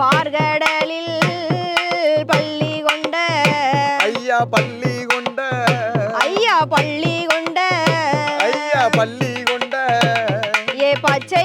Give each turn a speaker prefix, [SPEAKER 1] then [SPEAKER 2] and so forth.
[SPEAKER 1] பார்கடலில் பள்ளி கொண்ட
[SPEAKER 2] ஐயா பள்ளி கொண்ட
[SPEAKER 1] ஐயா பள்ளி கொண்ட
[SPEAKER 2] ஐயா பள்ளி கொண்ட
[SPEAKER 1] ஏ பச்சை